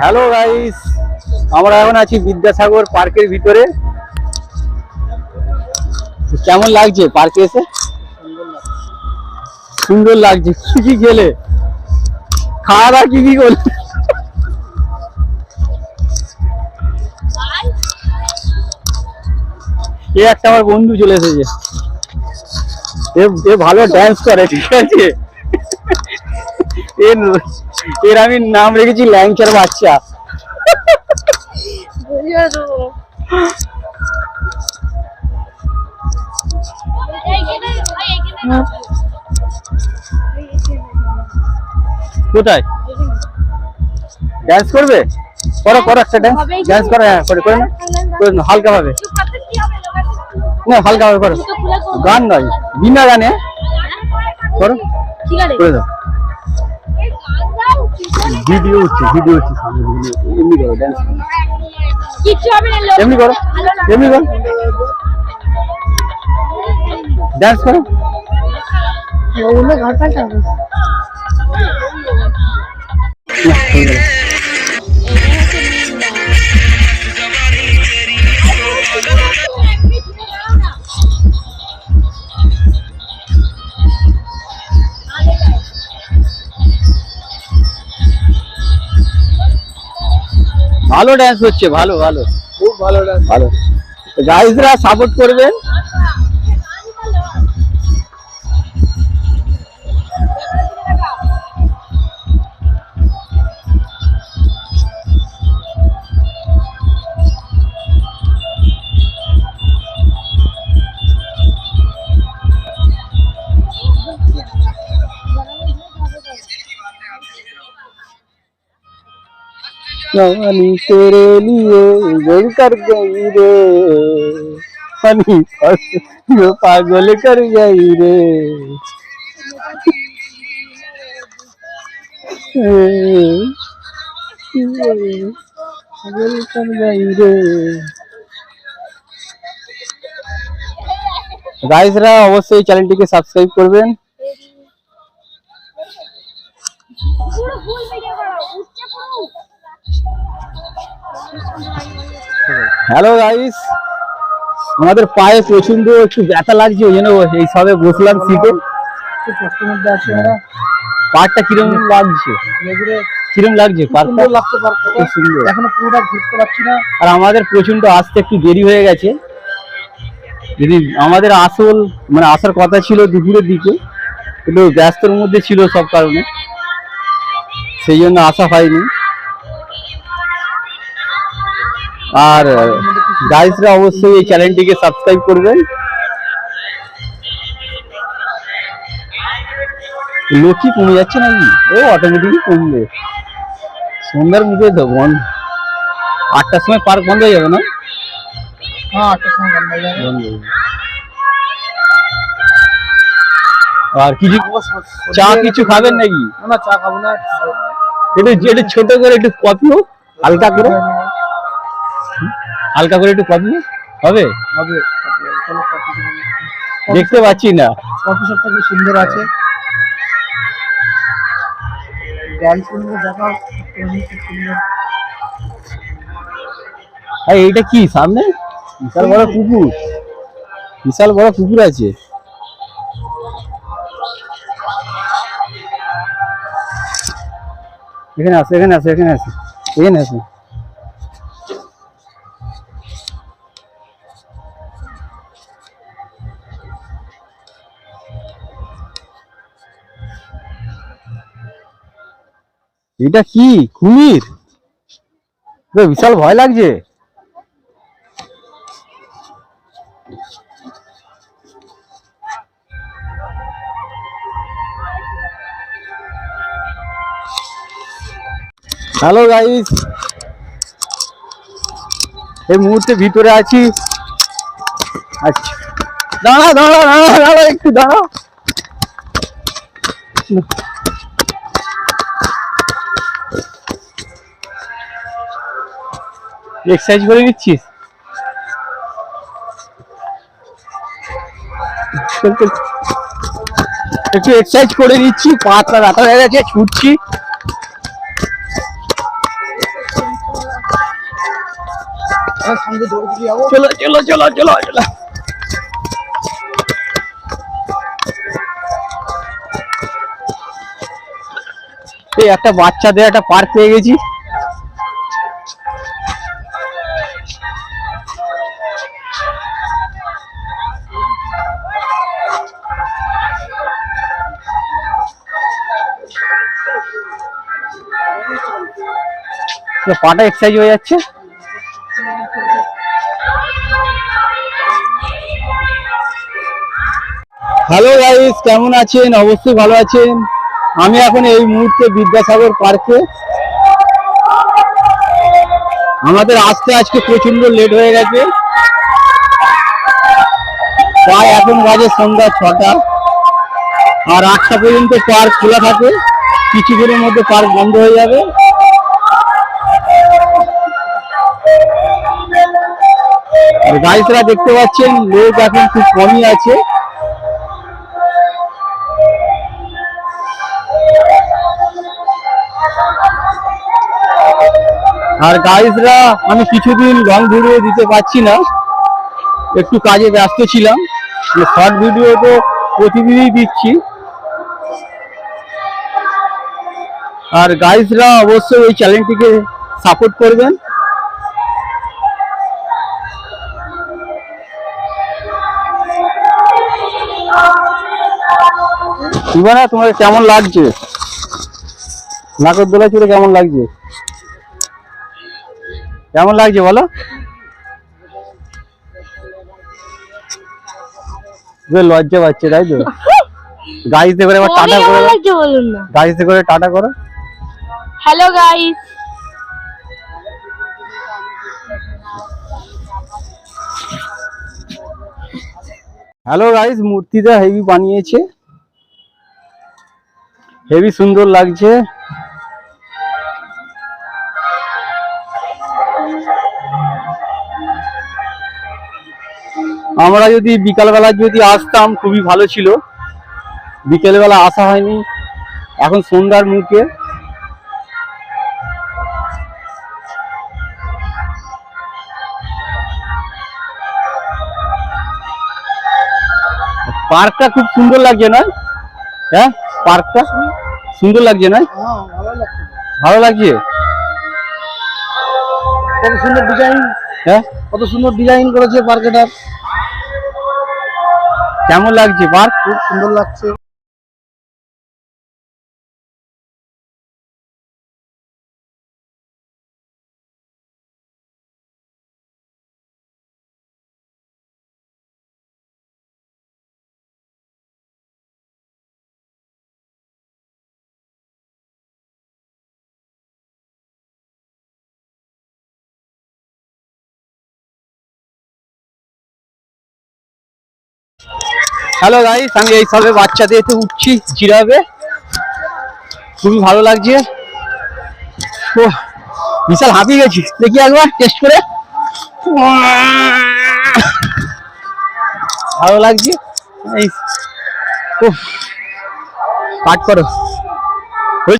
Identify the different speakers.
Speaker 1: Hello guys আমরা এখন আছি বিদ্যাসাগর পার্কের ভিতরে। কেমন লাগছে পার্কে এসে? সুন্দর লাগছে, কি কি খেলে? খাওয়া দাওয়া কি কি করলে? এ একটা আমার বন্ধু চলে এসেছে। এ ভালো ড্যান্স করে, ঠিক আছে? এর এর আমি নাম রেখেছি ল্যাংচার বাচ্চা। কোথায়? ড্যান্স করবে? করো করো একটা ড্যান্স ড্যান্স করো হ্যাঁ করে করে না করে নাও, হালকা ভাবে। না হালকা ভাবে করো। গান নয় বিনা গানে। করো। করে দাও। ভিডিও হচ্ছে ভিডিও হচ্ছে সামনে video। এমনি করো ড্যান্স
Speaker 2: কিচ্ছু হবে না লোক
Speaker 1: এমনি করো
Speaker 2: ভালো না।
Speaker 1: এমনি করো ড্যান্স করো
Speaker 2: ওগুলো ঘর পাল্টাবো
Speaker 1: ভালো ড্যান্স হচ্ছে ভালো ভালো। খুব ভালো ড্যান্স ভালো। গাইজরা সাপোর্ট করবেন। जवानी तेरे लिए गोल कर गई रे हनी बस जो पागल कर गई रे पागल कर गई रे গাইজরা অবশ্যই চ্যানেলটিকে সাবস্ক্রাইব করবেন
Speaker 2: পুরো ফুল ভিডিও করো উঠছে পুরো
Speaker 1: হ্যালো গাইস আমাদের পায়ে প্রচণ্ড একটু ব্যথা লাগছে ওই জন্য এই সবে বসলাম সিটে পার্কটা কিরম লাগছে? কিরম লাগছে পার্কটা
Speaker 3: লাগছে
Speaker 1: খুব সুন্দর।
Speaker 3: এখনও পুরোটা ঘুরতে পারছি না।
Speaker 1: আর আমাদের প্রচণ্ড আসতে একটু দেরি হয়ে গেছে। যদি আমাদের আসল মানে আসার কথা ছিল দুপুরের দিকে কিন্তু ব্যস্তর মধ্যে ছিল সব কারণে। সেই জন্য আসা হয়নি। আর গাইসরা অবশ্যই এই চ্যানেলটিকে সাবস্ক্রাইব করবেন। লোক কি কমে যাচ্ছে নাকি? ও অটোমেটিকই কমবে। সন্ধ্যার মুখে তো বন্ধ। আটটার সময় পার্ক বন্ধ হয়ে যাবে না?
Speaker 3: হ্যাঁ আটটার সময় বন্ধ হয়ে যাবে।
Speaker 1: বন্ধ হয়ে যাবে। আর কিছু চা কিছু খাবেন নাকি?
Speaker 3: না না চা খাব না।
Speaker 1: একটু একটু ছোট করে একটু কফি হোক হালকা করে। হালকা করে একটু কফি? হবে?
Speaker 3: হবে।
Speaker 1: দেখতে পাচ্ছি না।
Speaker 3: কফি শপটা খুব সুন্দর আছে।
Speaker 1: আর এইটা কি সামনে? বিশাল বড় কুকুর বিশাল বড় কুকুর আছে। এখানে আসো এখানে আসো এখানে আসো। এখানে আসো। এটা কি? কুমির বিশাল ভয় লাগছে। হ্যালো গাইস এই মুহূর্তে ভিতরে আছি। আচ্ছা। দাঁড়া দাঁড়া দাঁড়া দাঁড়া, একটু দাঁড়া। এক্সারসাইজ করে নিচ্ছিস? একটু এক্সারসাইজ করে নিচ্ছি পাতলা ব্যথা হয়ে গেছে, ছুটছি। চলো চলো চলো চলো চলো। একটা বাচ্চাদের একটা পার্ক পেয়ে গেছি। পাটা এক্সারসাইজ হয়ে যাচ্ছে? হ্যালো গাইস কেমন আছেন? অবশ্যই ভালো আছেন। আমি এখন এই মুহূর্তে বিদ্যাসাগর পার্কে আমাদের আসতে আজকে প্রচণ্ড লেট হয়ে গেছে। প্রায় এখন বাজে সন্ধ্যা ছটা। আর আটটা পর্যন্ত পার্ক খোলা থাকে। কিছুক্ষণের মধ্যে পার্ক বন্ধ হয়ে যাবে। গাইসরা দেখতে পাচ্ছেন, লোক এখন খুব কমই আছে। আর গাইজরা আমি কিছুদিন লং ভিডিও দিতে পারছি না, একটু কাজে ব্যস্ত ছিলাম। শর্ট ভিডিও তো প্রতিদিনই দিচ্ছি। আর গাইজরা অবশ্যই এই চ্যানেলটিকে সাপোর্ট করবেন। ইবানা তোমার কেমন লাগছে? নাকর দোলা চুলে কেমন লাগছে? কেমন লাগছে বলো? লজ্জা পাচ্ছে তাই তো? গাড়িতে করে এবার টাটা করে গাড়িতে করে টাটা করো।
Speaker 2: হ্যালো গাইস
Speaker 1: হ্যালো গাইস মূর্তিটা হেভি বানিয়েছে। হেভি সুন্দর লাগছে। আমরা যদি বিকালবেলা যদি আসতাম, খুবই ভালো ছিল। বিকেলবেলা আসা হয়নি। এখন সন্ধ্যার মুখে। পার্কটা খুব সুন্দর লাগছে, না? হ্যাঁ? পার্কটা? সুন্দর লাগছে না
Speaker 3: লাগছে
Speaker 1: ভালো লাগছে?
Speaker 3: কত সুন্দর ডিজাইন
Speaker 1: হ্যাঁ?
Speaker 3: কত সুন্দর ডিজাইন করেছে পার্কেটার
Speaker 1: কেমন লাগছে পার্ক?
Speaker 3: খুব সুন্দর লাগছে।
Speaker 1: হ্যালো গাইস আমি এই সবে বাচ্চাদের উঠছি জিরাবে খুবই ভালো লাগছে। ও বিশাল হাঁপিয়ে গেছি। দেখি একবার টেস্ট করে। ভালো লাগছে। এই ও কাট করো।